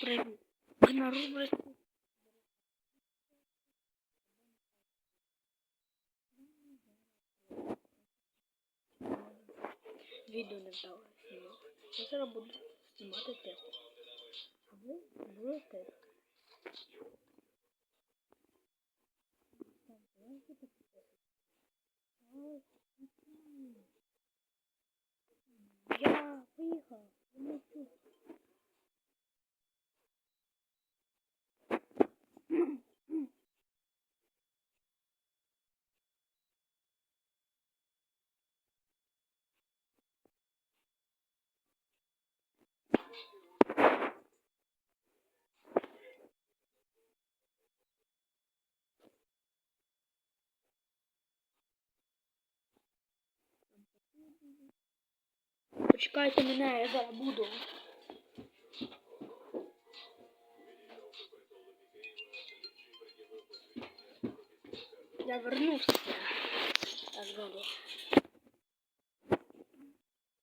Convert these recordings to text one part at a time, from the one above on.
Привіт. Ви на рубриці. Не вдало знімати. Я зараз буду знімати. А ви будете. Я поїхав. Я не чую. Почекайте мене, я зараз буду. Я вернувся. Так, добре.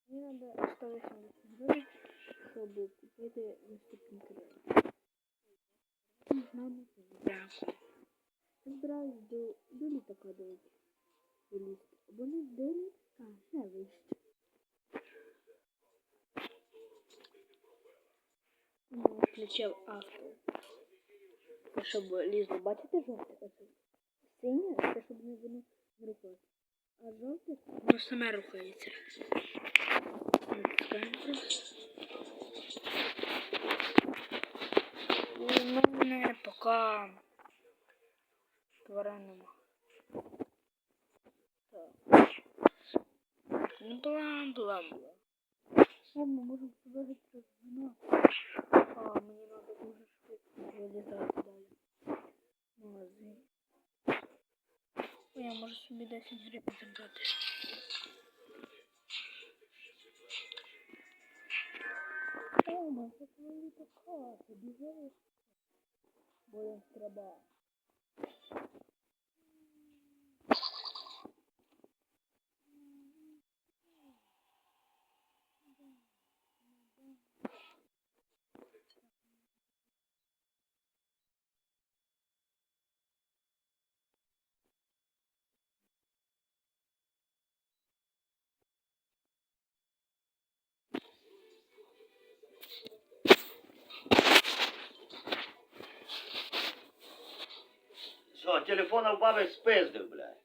Мені треба 180 гривень, щоб купити наступний. З Дякую. Збираюсь до, до літака дойти. Долізти. Або не до літака, не вище. Включив авто. Щоб лізло, бачите жовте? Синє, це щоб не воно рухалося. А жовте, воно саме рухається. Натискаємо просто. У мене пока тварин нема. Так. Ну, бла, бла, бла. Ладно, можемо побігати через вино. А, мені треба дуже швидко вилізати далі. О, я можу собі 10 гривень забрати. О, ми поплили така, побігали. Бо їм треба. Що, телефона в баби спиздив, блядь.